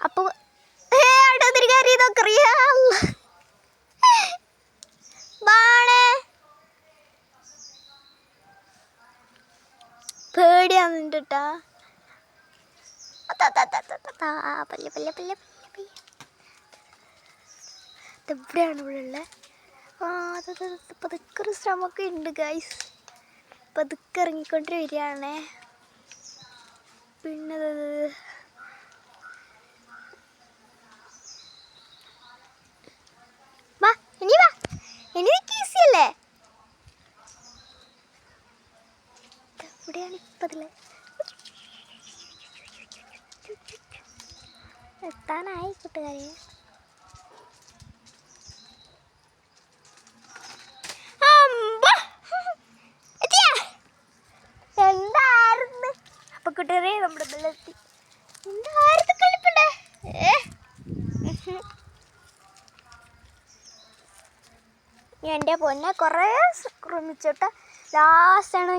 അപ്പോൾ പേടിയാന്നിട്ടാ ഇവിടെ ഉള്ളത് ആ പതുക്കൊരു ശ്രമമൊക്കെ ഉണ്ട് ഗൈസ് പതുക്കെ ഇറങ്ങിക്കൊണ്ട് വരികയാണേ ഇവിടെയാണ് ഇപ്പതിൽ. എത്താനായി കൂട്ടുകാരെ. എന്തായിരുന്നു? നമ്മുടെ എന്റെ പൊന്നെ കുറേ ശ്രമിച്ചിട്ട് ലാസ്റ്റാണ്